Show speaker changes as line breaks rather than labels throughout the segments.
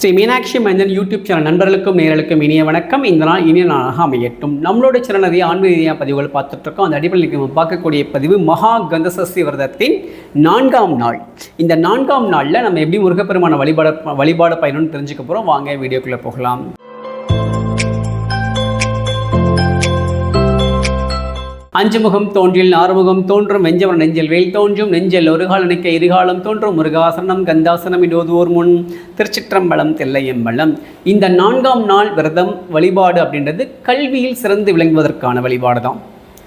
ஸ்ரீ மீனாட்சி மஞ்சள் YouTube channel நண்பர்களுக்கும் நேர்களுக்கும் இனிய வணக்கம். இந்த நாள் இனிய நாளாக அமையட்டும். நம்மளோட சேனல் நிறைய ஆன்மீக ரீதியாக பதிவுகள் பார்த்துட்ருக்கோம். அந்த அடிப்படையில் நம்ம பார்க்கக்கூடிய பதிவு மகா கந்தசஸ்தி விரதத்தின் நான்காம் நாள். இந்த நான்காம் நாளில் நம்ம எப்படி முருகப்பெருமான வழிபாட வழிபாடு பயணம்னு தெரிஞ்சுக்க போகிறோம் வாங்க வீடியோக்குள்ளே போகலாம். அஞ்சு முகம் தோன்றில் ஆறுமுகம் தோன்றும் வெஞ்சவர் நெஞ்சில் வேல் தோன்றும் நெஞ்சில் ஒரு காலனுக்க இருகாலம் தோன்றும் முருகாசனம் கந்தாசனம் ஓதுவோர் முன் திருச்சிற்றம்பலம் தெல்லையம்பலம் இந்த நான்காம் நாள் விரதம் வழிபாடு அப்படின்றது கல்வியில் சிறந்து விளங்குவதற்கான வழிபாடு தான்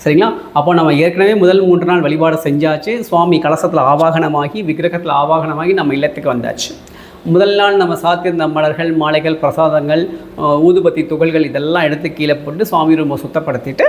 சரிங்களா? அப்போ நம்ம ஏற்கனவே முதல் மூன்று நாள் வழிபாடு செஞ்சாச்சு. சுவாமி கலசத்தில் ஆவாகனமாகி விக்கிரகத்தில் ஆவாகனமாகி நம்ம இல்லத்துக்கு வந்தாச்சு. முதல் நாள் நம்ம சாத்தியிருந்த மலர்கள் மாலைகள் பிரசாதங்கள் ஊதுபத்தி துகள்கள் இதெல்லாம் எடுத்து கீழே போட்டு சுவாமி ரொம்ப சுத்தப்படுத்திட்டு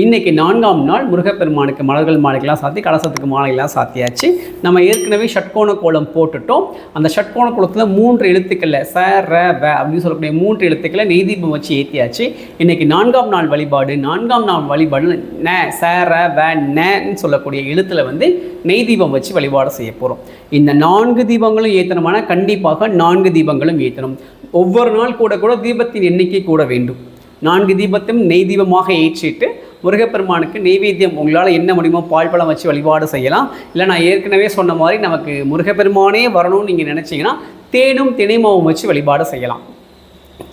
இன்னைக்கு நான்காம் நாள் முருகப்பெருமானுக்கு மலர்கள் மாலைகள்லாம் சாத்தி கலசத்துக்கு மாலைகள்லாம் சாத்தியாச்சு. நம்ம ஏற்கனவே ஷட்கோண கோலம் போட்டுட்டோம். அந்த ஷட்கோண கோலத்தில் மூன்று எழுத்துக்களில் ச ர வ அப்படின்னு சொல்லக்கூடிய மூன்று எழுத்துக்களை நெய்தீபம் வச்சு ஏற்றியாச்சு இன்னைக்கு நான்காம் நாள் வழிபாடு நான்காம் நாள் வழிபாடு ந ச ர வ நன்னு சொல்லக்கூடிய எழுத்துல வந்து நெய் தீபம் வச்சு வழிபாடு செய்ய போகிறோம் இந்த நான்கு தீபங்களும் ஏற்றணுமானா கண்டிப்பாக நான்கு தீபங்களும் ஏற்றணும் ஒவ்வொரு நாள் கூட கூட தீபத்தின் எண்ணிக்கை கூட வேண்டும். நான்கு தீபத்தையும் நெய் தீபமாக ஏற்றிட்டு முருகப்பெருமானுக்கு நெய்வேத்தியம் உங்களால் என்ன முடியுமோ பால் பழம் வச்சு வழிபாடு செய்யலாம். இல்லை நான் ஏற்கனவே சொன்ன மாதிரி நமக்கு முருகப்பெருமானே வரணும்னு நீங்கள் நினச்சிங்கன்னா தேனும் திணைமாவும் வச்சு வழிபாடு செய்யலாம்.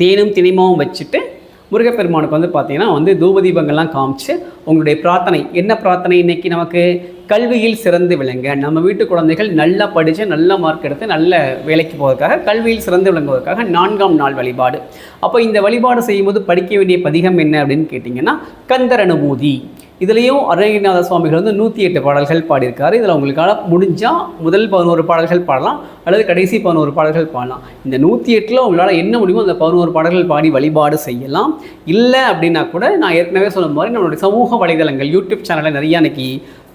தேனும் திணைமாவும் வச்சுட்டு முருகப்பெருமானுக்கு வந்து பார்த்தீங்கன்னா வந்து தூபதீபங்கள்லாம் காமிச்சு உங்களுடைய பிரார்த்தனை. என்ன பிரார்த்தனை இன்னைக்கு நமக்கு? கல்வியில் சிறந்து விளங்க. நம்ம வீட்டு குழந்தைகள் நல்லா படித்து நல்ல மார்க் எடுத்து நல்ல வேலைக்கு போவதற்காக கல்வியில் சிறந்து விளங்குவதற்காக நான்காம் நாள் வழிபாடு. அப்போ இந்த வழிபாடு செய்யும்போது படிக்க வேண்டிய பதிகம் என்ன அப்படின்னு கேட்டிங்கன்னா கந்தர் அனுபூதி இதுலேயும் அருணகிரிநாத சுவாமிகள் வந்து நூற்றி எட்டு பாடல்கள் பாடியிருக்காரு. இதில் உங்களுக்கான முடிஞ்சால் முதல் பதினோரு பாடல்கள் பாடலாம் அல்லது கடைசி பதினோரு பாடல்கள் பாடலாம். இந்த நூற்றி எட்டில் உங்களால் என்ன முடியுமோ அந்த பதினோரு பாடல்கள் பாடி வழிபாடு செய்யலாம். இல்லை அப்படின்னா கூட நான் ஏற்கனவே சொன்ன மாதிரி நம்மளுடைய சமூக வலைதளங்கள் யூடியூப் சேனலில் நிறையா அன்னைக்கு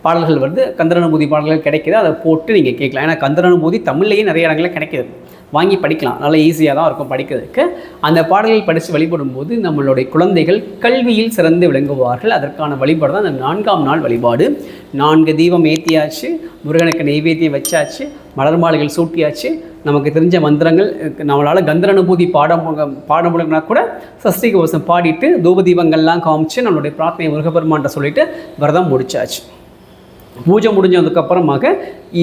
பாடல்கள் வருது. கந்தரனுபூதி பாடல்கள் கிடைக்கிது. அதை போட்டு நீங்கள் கேட்கலாம். ஏன்னா கந்தரனுபூதி தமிழ்லேயே நிறைய இடங்களில் கிடைக்கிது. வாங்கி படிக்கலாம். நல்லா ஈஸியாக தான் இருக்கும் படிக்கிறதுக்கு. அந்த பாடல்கள் படித்து வழிபடும்போது நம்மளுடைய குழந்தைகள் கல்வியில் சிறந்து விளங்குவார்கள். அதற்கான வழிபாடு தான் அந்த நான்காம் நாள் வழிபாடு. நான்கு தீபம் ஏற்றியாச்சு முருகனுக்கு நெய்வேத்தியம் வச்சாச்சு மலர் மாலைகள் சூட்டியாச்சு. நமக்கு தெரிஞ்ச மந்திரங்கள் நம்மளால் கந்தரனுபூதி அனுபூதி பாடம் பாட கூட சஷ்டி கவசம் பாடிட்டு தூப தீபங்கள்லாம் காமிச்சு நம்மளுடைய பிரார்த்தனை முருகப்பெருமான்ட்ட சொல்லிட்டு விரதம் முடிச்சாச்சு. பூஜை முடிஞ்சதுக்கப்புறமாக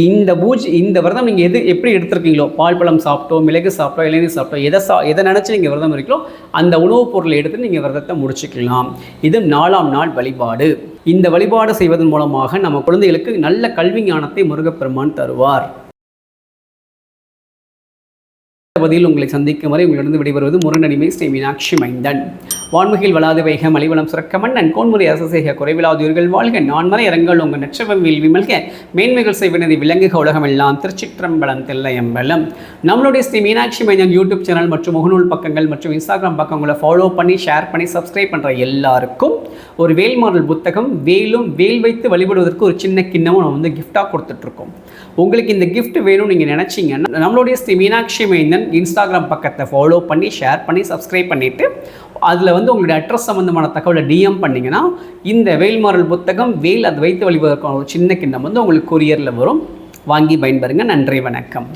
இந்த பூஜை இந்த விரதம் நீங்கள் எது எப்படி எடுத்திருக்கீங்களோ பால் பழம் சாப்பிட்டோ மிளகு சாப்பிட்டோ இளநீர் சாப்பிட்டோ எதை சா எதை நினச்சி நீங்கள் விரதம் இருக்கீங்களோ அந்த உணவுப் பொருளை எடுத்து நீங்கள் விரதத்தை முடிச்சுக்கலாம். இது நாலாம் நாள் வழிபாடு. இந்த வழிபாடு செய்வதன் மூலமாக நம்ம குழந்தைகளுக்கு நல்ல கல்வி ஞானத்தை முருகப்பெருமான் தருவார். பதில் உங்களை சந்திக்கும் வரை உங்களிடம் விடைபெறுவது முரண்டனிமை ஸ்ரீ மீனாட்சி மைந்தன். வான்முகில் வளாது வைக மலிவளம் சுரக்க மன்னன். கோன்முறை அரசசேக குறைவிலாதியூர்கள் வாழ்க. நான்மறை இரங்கள் உங்கள் நெற்றவம் விமல்க. மல்க மேன்மைகள் செய்வனது விலங்குக உலகமெல்லாம் திருச்சிற்றம்பலம் தில்லையம்பலம். நம்மளுடைய ஸ்ரீ மீனாட்சி மைந்தன் யூடியூப் சேனல் மற்றும் முகநூல் பக்கங்கள் மற்றும் இன்ஸ்டாகிராம் பக்கங்களை ஃபாலோ பண்ணி ஷேர் பண்ணி சப்ஸ்கிரைப் பண்ணுற எல்லாருக்கும் ஒரு வேல்மாடல் புத்தகம் வேலும் வேல் வைத்து வழிபடுவதற்கு ஒரு சின்ன கிண்ணமும் நம்ம வந்து கிஃப்டாக கொடுத்துட்ருக்கோம். உங்களுக்கு இந்த கிஃப்ட் வேணும்னு நீங்கள் நினச்சிங்கன்னா நம்மளுடைய ஸ்ரீ மீனாட்சி மைந்தன் இன்ஸ்டாகிராம் பக்கத்தை ஃபாலோ பண்ணி ஷேர் பண்ணி சப்ஸ்கிரைப் பண்ணிவிட்டு அதில் வந்து உங்களுடைய அட்ரஸ் சம்மந்தமான தகவலை டிஎம் பண்ணிங்கன்னா இந்த வேல்மாறல் புத்தகம் வேல் அது வைத்து வழிபதற்கான ஒரு சின்ன கிண்ணம் வந்து உங்களுக்கு கொரியரில் வரும். வாங்கி பயன்பெறுங்க. நன்றி வணக்கம்.